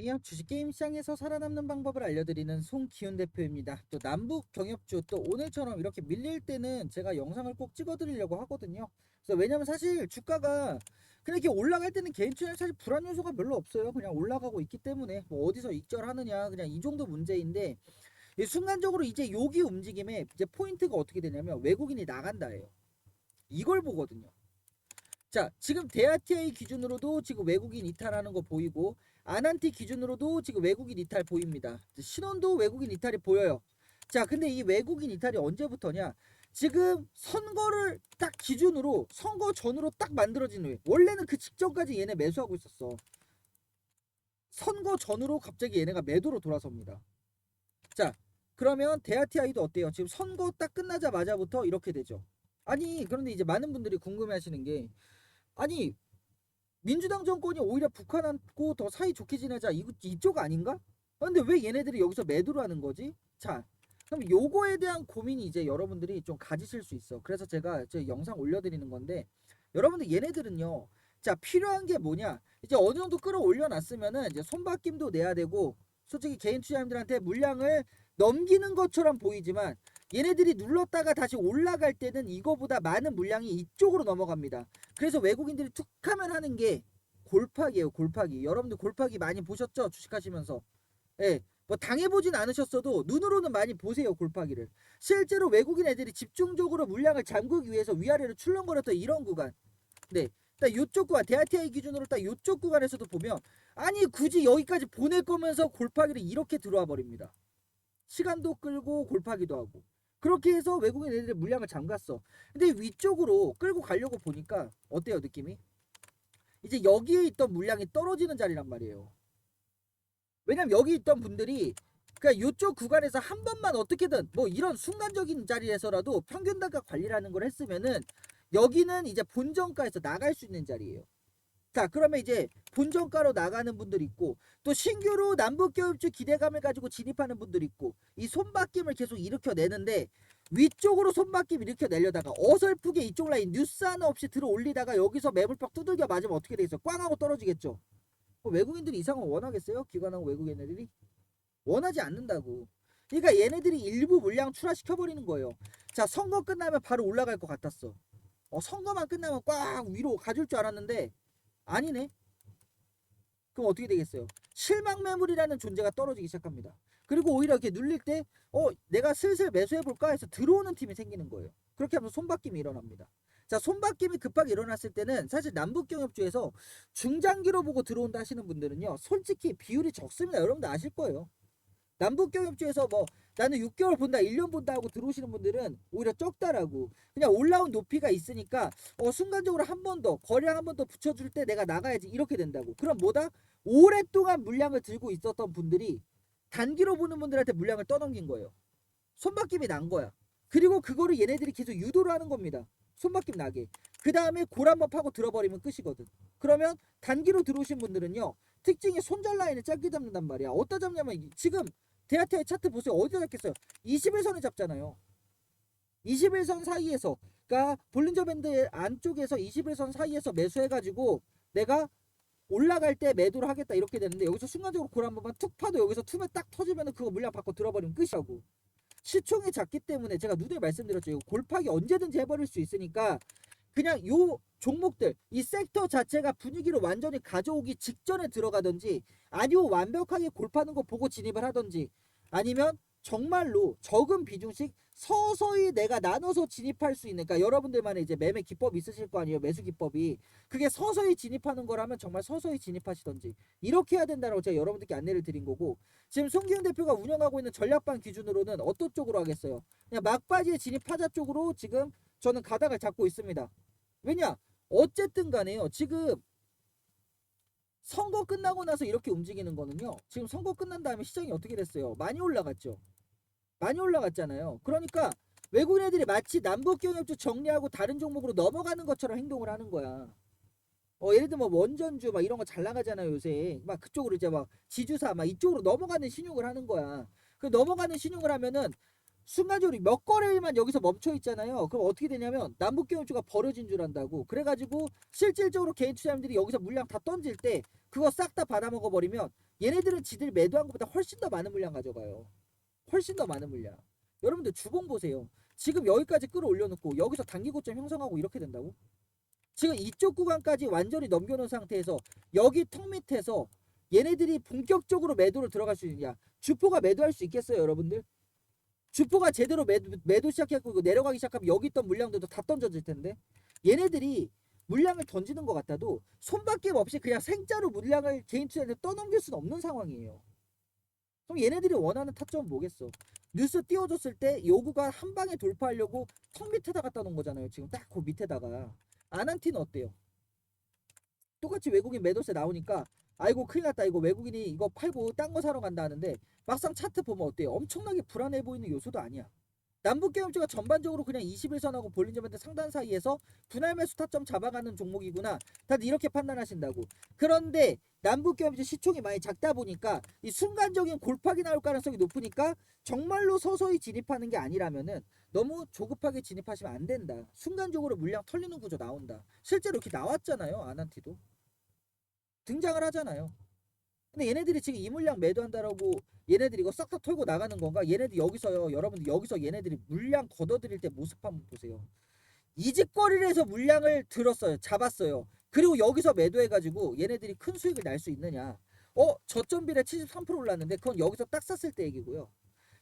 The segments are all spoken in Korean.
이어 주식 게임 시장에서 살아남는 방법을 알려드리는 송기훈 대표입니다. 또 남북 경협주 또 오늘처럼 이렇게 밀릴 때는 제가 영상을 꼭 찍어드리려고 하거든요. 그래서 왜냐면 사실 주가가 그냥 이렇게 올라갈 때는 개인 투자는 사실 불안 요소가 별로 없어요. 그냥 올라가고 있기 때문에 뭐 어디서 익절하느냐 그냥 이 정도 문제인데 이 순간적으로 이제 여기 움직임에 이제 포인트가 어떻게 되냐면 외국인이 나간다예요. 이걸 보거든요. 자, 지금 대아티아이 기준으로도 지금 외국인 이탈하는 거 보이고 아난티 기준으로도 지금 외국인 이탈 보입니다. 신원도 외국인 이탈이 보여요. 자, 근데 이 외국인 이탈이 언제부터냐? 지금 선거를 딱 기준으로 선거 전으로 딱 만들어진 후에 원래는 그 직전까지 얘네 매수하고 있었어. 선거 전으로 갑자기 얘네가 매도로 돌아섭니다. 자, 그러면 대아티아이도 어때요? 지금 선거 딱 끝나자마자부터 이렇게 되죠. 아니, 그런데 이제 많은 분들이 궁금해 하시는 게 아니, 민주당 정권이 오히려 북한하고 더 사이 좋게 지내자 이, 이쪽 아닌가? 아, 근데 왜 얘네들이 여기서 매도를 하는 거지? 자, 그럼 요거에 대한 고민이 이제 여러분들이 좀 가지실 수 있어. 그래서 제가 제 영상 올려드리는 건데 여러분들 얘네들은요. 자, 필요한 게 뭐냐? 이제 어느 정도 끌어올려 놨으면은 이제 손바뀜도 내야 되고 솔직히 개인 투자자님들한테 물량을 넘기는 것처럼 보이지만 얘네들이 눌렀다가 다시 올라갈 때는 이거보다 많은 물량이 이쪽으로 넘어갑니다. 그래서 외국인들이 툭 하면 하는 게 골파기예요, 골파기. 여러분들 골파기 많이 보셨죠? 주식하시면서. 예. 뭐 당해보진 않으셨어도 눈으로는 많이 보세요, 골파기를. 실제로 외국인 애들이 집중적으로 물량을 잠그기 위해서 위아래로 출렁거렸던 이런 구간. 네. 딱 요쪽 구간, 대아티아이 기준으로 딱 요쪽 구간에서도 보면 아니 굳이 여기까지 보낼 거면서 골파기를 이렇게 들어와 버립니다. 시간도 끌고 골파기도 하고. 그렇게 해서 외국인 애들이 물량을 잠갔어. 근데 위쪽으로 끌고 가려고 보니까 어때요 느낌이? 이제 여기에 있던 물량이 떨어지는 자리란 말이에요. 왜냐면 여기 있던 분들이 그냥 이쪽 구간에서 한 번만 어떻게든 뭐 이런 순간적인 자리에서라도 평균 단가 관리라는 걸 했으면은 여기는 이제 본정가에서 나갈 수 있는 자리예요. 자 그러면 이제 본정가로 나가는 분들 있고 또 신규로 남북교육주 기대감을 가지고 진입하는 분들 있고 이 손바뀜을 계속 일으켜내는데 위쪽으로 손바뀜 일으켜내려다가 어설프게 이쪽 라인 뉴스 하나 없이 들어 올리다가 여기서 매물벽 두들겨 맞으면 어떻게 되겠어? 꽝 하고 떨어지겠죠? 어, 외국인들이 이 상황 원하겠어요? 기관하고 외국인 애들이? 원하지 않는다고. 그러니까 얘네들이 일부 물량 출하시켜버리는 거예요. 자 선거 끝나면 바로 올라갈 것 같았어. 어, 선거만 끝나면 꽉 위로 가줄 줄 알았는데 아니네. 그럼 어떻게 되겠어요? 실망 매물이라는 존재가 떨어지기 시작합니다. 그리고 오히려 이렇게 눌릴 때, 어, 내가 슬슬 매수해볼까 해서 들어오는 팀이 생기는 거예요. 그렇게 하면 손바뀜이 일어납니다. 자, 손바뀜이 급하게 일어났을 때는 사실 남북경협주에서 중장기로 보고 들어온다 하시는 분들은요, 솔직히 비율이 적습니다. 여러분들 아실 거예요. 남북경협주에서 뭐 나는 6개월 본다, 1년 본다 하고 들어오시는 분들은 오히려 적다라고. 그냥 올라온 높이가 있으니까 어, 순간적으로 한 번 더, 거래량 한 번 더 붙여줄 때 내가 나가야지 이렇게 된다고. 그럼 뭐다? 오랫동안 물량을 들고 있었던 분들이 단기로 보는 분들한테 물량을 떠넘긴 거예요. 손바뀜이 난 거야. 그리고 그거를 얘네들이 계속 유도를 하는 겁니다. 손바뀜 나게. 그 다음에 골 한번 파고 들어버리면 끝이거든. 그러면 단기로 들어오신 분들은요. 특징이 손절 라인을 짧게 잡는단 말이야. 어디다 잡냐면 지금 대하태의 차트 보세요. 어디다 잡겠어요? 21선을 잡잖아요. 21선 사이에서 그러니까 볼린저 밴드 안쪽에서 21선 사이에서 매수해가지고 내가 올라갈 때 매도를 하겠다 이렇게 되는데 여기서 순간적으로 골 한 번만 툭 파도 여기서 틈에 딱 터지면 그거 물량 받고 들어버리면 끝이라고 시총이 작기 때문에 제가 누누이 말씀드렸죠 골파기 언제든지 해버릴 수 있으니까 그냥 요 종목들 이 섹터 자체가 분위기를 완전히 가져오기 직전에 들어가든지 아니면 완벽하게 골파는 거 보고 진입을 하든지 아니면 정말로 적은 비중씩 서서히 내가 나눠서 진입할 수 있는 그러니까 여러분들만의 이제 매매 기법이 있으실 거 아니에요 매수 기법이. 그게 서서히 진입하는 거라면 정말 서서히 진입하시던지 이렇게 해야 된다고 제가 여러분들께 안내를 드린 거고 지금 송기훈 대표가 운영하고 있는 전략반 기준으로는 어떤 쪽으로 하겠어요? 그냥 막바지에 진입하자 쪽으로 지금 저는 가닥을 잡고 있습니다 왜냐 어쨌든 간에요 지금 선거 끝나고 나서 이렇게 움직이는 거는요 지금 선거 끝난 다음에 시장이 어떻게 됐어요 많이 올라갔죠 많이 올라갔잖아요. 그러니까 외국인 애들이 마치 남북경협주 정리하고 다른 종목으로 넘어가는 것처럼 행동을 하는 거야. 어, 예를 들면 뭐 원전주 막 이런 거 잘 나가잖아요, 요새. 막 그쪽으로 이제 막 지주사 막 이쪽으로 넘어가는 신용을 하는 거야. 그 넘어가는 신용을 하면은 순간적으로 몇 거래일만 여기서 멈춰 있잖아요. 그럼 어떻게 되냐면 남북 경협주가 버려진 줄 안다고. 그래가지고 실질적으로 개인 투자자들이 여기서 물량 다 던질 때 그거 싹 다 받아먹어 버리면 얘네들은 지들 매도한 것보다 훨씬 더 많은 물량 가져가요. 훨씬 더 많은 물량. 여러분들 주봉 보세요. 지금 여기까지 끌어올려놓고 여기서 단기 고점 형성하고 이렇게 된다고? 지금 이쪽 구간까지 완전히 넘겨놓은 상태에서 여기 턱 밑에서 얘네들이 본격적으로 매도로 들어갈 수 있느냐? 주포가 매도할 수 있겠어요, 여러분들? 주포가 제대로 매도, 매도 시작했고 이거 내려가기 시작하면 여기 있던 물량들도 다 던져질 텐데 얘네들이 물량을 던지는 것 같아도 손밖에 없이 그냥 생짜로 물량을 개인 투자에 떠넘길 수는 없는 상황이에요. 그럼 얘네들이 원하는 타점은 뭐겠어? 뉴스 띄워줬을 때 요구가 한 방에 돌파하려고 턱 밑에다 갖다 놓은 거잖아요. 지금 딱 그 밑에다가 아난티는 어때요? 똑같이 외국인 매도세 나오니까 아이고 큰일 났다 이거 외국인이 이거 팔고 딴 거 사러 간다 하는데 막상 차트 보면 어때요? 엄청나게 불안해 보이는 요소도 아니야. 남북경협주가 전반적으로 그냥 21선하고 볼린저밴드 상단 사이에서 분할 매수 타점 잡아가는 종목이구나. 다들 이렇게 판단하신다고. 그런데 남북경협주 시총이 많이 작다 보니까 이 순간적인 골팍이 나올 가능성이 높으니까 정말로 서서히 진입하는 게 아니라면은 너무 조급하게 진입하시면 안 된다. 순간적으로 물량 털리는 구조 나온다. 실제로 이렇게 나왔잖아요. 아난티도. 등장을 하잖아요. 근데 얘네들이 지금 이 물량 매도한다라고 얘네들이 이거 싹 다 털고 나가는 건가? 얘네들 여기서요. 여러분들 여기서 얘네들이 물량 걷어들일 때 모습 한번 보세요. 이직거리를 해서 물량을 들었어요. 잡았어요. 그리고 여기서 매도해가지고 얘네들이 큰 수익을 날 수 있느냐? 어, 저점비례 73% 올랐는데 그건 여기서 딱 샀을 때 얘기고요.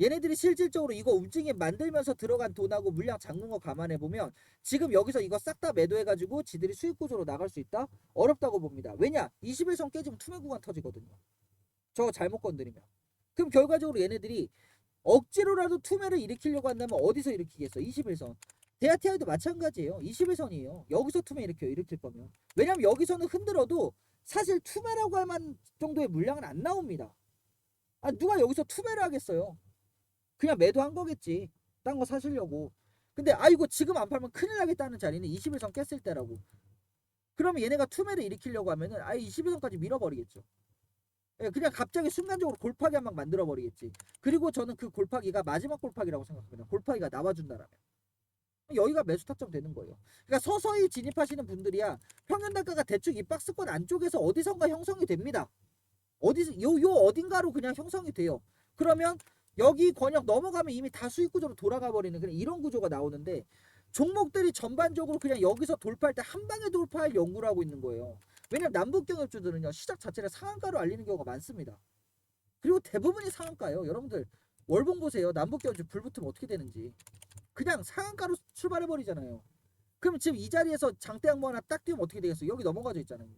얘네들이 실질적으로 이거 움직임 만들면서 들어간 돈하고 물량 잠근 거 감안해 보면 지금 여기서 이거 싹 다 매도해 가지고 지들이 수익 구조로 나갈 수 있다? 어렵다고 봅니다. 왜냐? 21선 깨지면 투매 구간 터지거든요. 저거 잘못 건드리면. 그럼 결과적으로 얘네들이 억지로라도 투매를 일으키려고 한다면 어디서 일으키겠어? 21선. 대아티아이도 마찬가지예요. 21선이에요. 여기서 투매 일으켜 일으킬 거면. 왜냐면 여기서는 흔들어도 사실 투매라고 할 만 정도의 물량은 안 나옵니다. 아 누가 여기서 투매를 하겠어요? 그냥 매도한 거겠지. 딴 거 사시려고. 근데 아이고 지금 안 팔면 큰일 나겠다는 자리는 21선 깼을 때라고. 그러면 얘네가 투매를 일으키려고 하면은 아예 21선까지 밀어버리겠죠. 예, 그냥 갑자기 순간적으로 골파기 한 방 만들어 버리겠지. 그리고 저는 그 골파기가 마지막 골파기라고 생각합니다. 골파기가 나와준다라면. 여기가 매수 타점 되는 거예요. 그러니까 서서히 진입하시는 분들이야 평균 단가가 대충 이 박스권 안쪽에서 어디선가 형성이 됩니다. 어디서 요 요 어딘가로 그냥 형성이 돼요. 그러면 여기 권역 넘어가면 이미 다 수익 구조로 돌아가 버리는 그냥 이런 구조가 나오는데 종목들이 전반적으로 그냥 여기서 돌파할 때 한 방에 돌파할 연구를 하고 있는 거예요. 왜냐면 남북 경협주들은요 시작 자체를 상한가로 알리는 경우가 많습니다. 그리고 대부분이 상한가예요. 여러분들 월봉 보세요. 남북 경협주 불 붙으면 어떻게 되는지 그냥 상한가로 출발해 버리잖아요. 그럼 지금 이 자리에서 장대 양모 하나 딱 띄우면 어떻게 되겠어? 여기 넘어가져 있잖아요.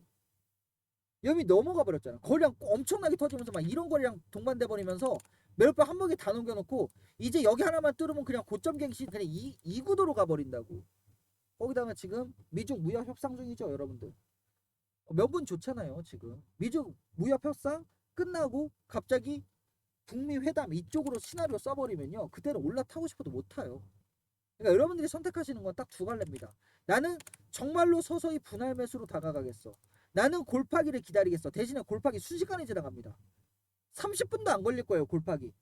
여기 넘어가 버렸잖아. 거리랑 엄청나게 터지면서 막 이런 거리랑 동반돼 버리면서 매력박 한 번에 다 넘겨놓고 이제 여기 하나만 뚫으면 그냥 고점 갱신 그냥 이, 이 구도로 가버린다고. 거기다가 지금 미중 무역 협상 중이죠, 여러분들. 명분 좋잖아요, 지금. 미중 무역 협상 끝나고 갑자기 북미 회담 이쪽으로 시나리오 써버리면요, 그때는 올라타고 싶어도 못 타요. 그러니까 여러분들이 선택하시는 건 딱 두 갈래입니다. 나는 정말로 서서히 분할 매수로 다가가겠어. 나는 골파기를 기다리겠어. 대신에 골파기 순식간에 지나갑니다. 30분도 안 걸릴 거예요, 골파기.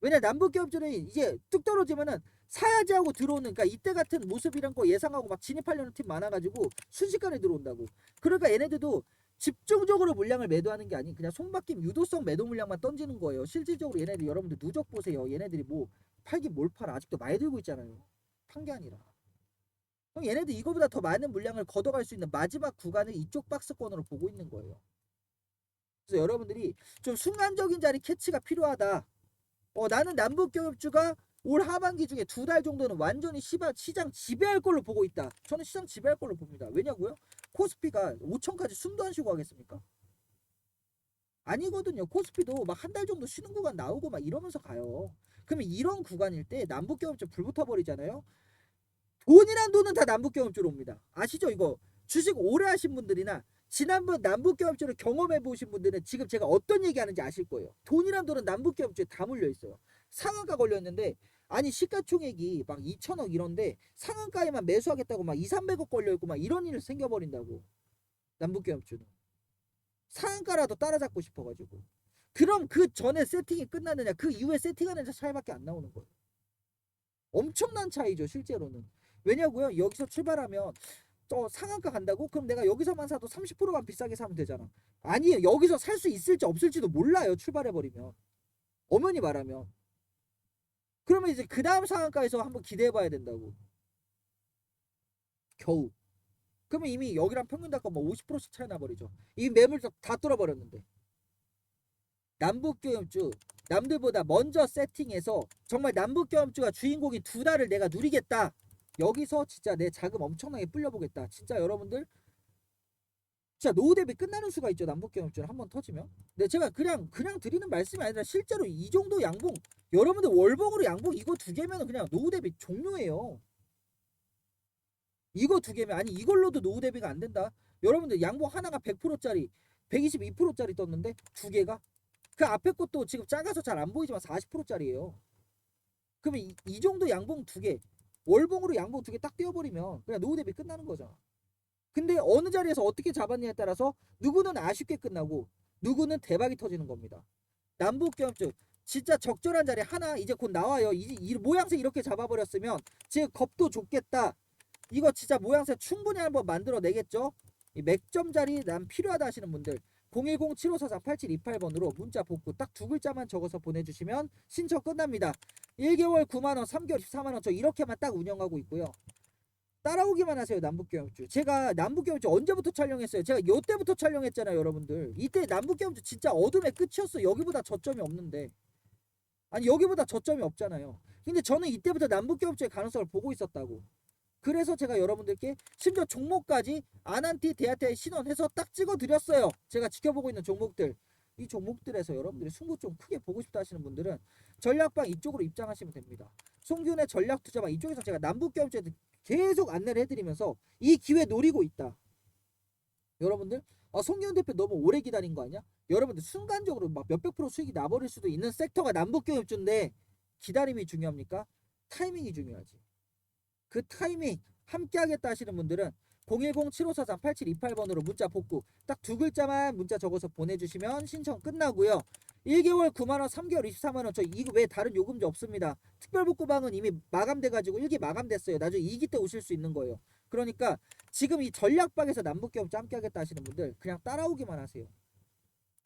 왜냐 남북 기업들은 이제 뚝 떨어지면은 사야지 하고 들어오는 그러니까 이때 같은 모습이란 거 예상하고 막 진입하려는 팀 많아가지고 순식간에 들어온다고. 그러니까 얘네들도 집중적으로 물량을 매도하는 게 아닌 그냥 손바뀜 유도성 매도 물량만 던지는 거예요. 실질적으로 얘네들 여러분들 누적 보세요. 얘네들이 뭐 팔긴 뭘 팔아 아직도 많이 들고 있잖아요. 판 게 아니라. 그럼 얘네들 이거보다 더 많은 물량을 걷어갈 수 있는 마지막 구간을 이쪽 박스권으로 보고 있는 거예요. 그래서 여러분들이 좀 순간적인 자리 캐치가 필요하다. 어, 나는 남북경협주가 올 하반기 중에 두 달 정도는 완전히 시장 지배할 걸로 보고 있다. 저는 시장 지배할 걸로 봅니다. 왜냐고요? 코스피가 5천까지 숨도 안 쉬고 하겠습니까? 아니거든요. 코스피도 막 한 달 정도 쉬는 구간 나오고 막 이러면서 가요. 그러면 이런 구간일 때 남북경협주 불 붙어 버리잖아요. 돈이란 돈은 다 남북경협주로 옵니다. 아시죠? 이거 주식 오래 하신 분들이나 지난번 남북경협주를 경험해 보신 분들은 지금 제가 어떤 얘기하는지 아실 거예요. 돈이란 돈은 남북경협주에 다 물려 있어요. 상한가 걸렸는데 아니 시가총액이 막 2천억 이런데 상한가에만 매수하겠다고 막 2, 300억 걸려 있고 막 이런 일 생겨버린다고. 남북경협주는 상한가라도 따라잡고 싶어가지고. 그럼 그 전에 세팅이 끝났느냐 그 이후에 세팅하는 차이밖에 안 나오는 거예요. 엄청난 차이죠 실제로는. 왜냐고요? 여기서 출발하면 저 상한가 간다고? 그럼 내가 여기서만 사도 30%만 비싸게 사면 되잖아. 아니에요. 여기서 살 수 있을지 없을지도 몰라요. 출발해 버리면. 엄연히 말하면. 그러면 이제 그 다음 상한가에서 한번 기대해 봐야 된다고. 겨우. 그러면 이미 여기랑 평균 단가 뭐 50%씩 차이 나버리죠. 이 매물 다 뚫어버렸는데. 남북경협주 남들보다 먼저 세팅해서 정말 남북경협주가 주인공인 두 달을 내가 누리겠다. 여기서 진짜 내 자금 엄청나게 불려보겠다. 진짜 여러분들 진짜 노후 대비 끝나는 수가 있죠. 남북경협주는 한번 터지면. 근데 제가 그냥 그냥 드리는 말씀이 아니라 실제로 이 정도 양봉 여러분들 월봉으로 양봉 이거 두 개면 그냥 노후 대비 종료예요. 이거 두 개면 아니 이걸로도 노후 대비가 안 된다. 여러분들 양봉 하나가 100%짜리 122%짜리 떴는데 두 개가 그 앞에 것도 지금 작아서 잘 안 보이지만 40%짜리예요. 그러면 이, 이 정도 양봉 두 개, 월봉으로 양봉 두 개 딱 띄워버리면 그냥 노후 대비 끝나는 거잖아. 근데 어느 자리에서 어떻게 잡았냐에 따라서 누구는 아쉽게 끝나고 누구는 대박이 터지는 겁니다. 남북경협주 진짜 적절한 자리 하나 이제 곧 나와요. 이, 이 모양새 이렇게 잡아버렸으면 지금 겁도 좋겠다. 이거 진짜 모양새 충분히 한번 만들어내겠죠? 이 맥점 자리 난 필요하다 하시는 분들 010-7543-8728번으로 문자 복구 딱 두 글자만 적어서 보내주시면 신청 끝납니다. 1개월 9만원, 3개월 14만원 저 이렇게만 딱 운영하고 있고요. 따라오기만 하세요 남북경협주. 제가 남북경협주 언제부터 촬영했어요? 제가 요때부터 촬영했잖아요 여러분들. 이때 남북경협주 진짜 어둠의 끝이었어. 여기보다 저점이 없는데. 아니 여기보다 저점이 없잖아요. 근데 저는 이때부터 남북경협주의 가능성을 보고 있었다고. 그래서 제가 여러분들께 심지어 종목까지 아난티 대하테 신원해서 딱 찍어 드렸어요. 제가 지켜보고 있는 종목들. 이 종목들에서 여러분들이 승부 좀 크게 보고 싶다 하시는 분들은 전략방 이쪽으로 입장하시면 됩니다. 송균의 전략 투자방 이쪽에서 제가 남북경제에 계속 안내를 해드리면서 이 기회 노리고 있다. 여러분들 아, 송기훈 대표 너무 오래 기다린 거 아니야? 여러분들 순간적으로 막 몇백 프로 수익이 나버릴 수도 있는 섹터가 남북경협주인데 기다림이 중요합니까? 타이밍이 중요하지. 그 타이밍 함께 하겠다 하시는 분들은 010-7543-8728번으로 문자 복구 딱 두 글자만 문자 적어서 보내주시면 신청 끝나고요. 1개월 9만원, 3개월 24만원 저 이거 왜 다른 요금제 없습니다. 특별복구방은 이미 마감돼가지고 1기 마감됐어요. 나중에 2기 때 오실 수 있는 거예요. 그러니까 지금 이 전략방에서 남북경협주 함께 하겠다 하시는 분들 그냥 따라오기만 하세요.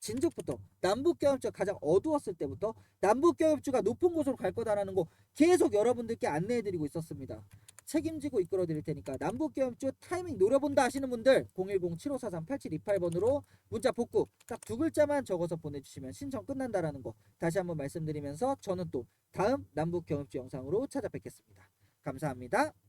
진즉부터 남북경협주가 가장 어두웠을 때부터 남북경협주가 높은 곳으로 갈 거다라는 거 계속 여러분들께 안내해드리고 있었습니다. 책임지고 이끌어 드릴 테니까 남북경협주 타이밍 노려본다 하시는 분들 010-7543-8728번으로 문자 복구 딱 두 글자만 적어서 보내주시면 신청 끝난다라는 거 다시 한번 말씀드리면서 저는 또 다음 남북경협주 영상으로 찾아뵙겠습니다. 감사합니다.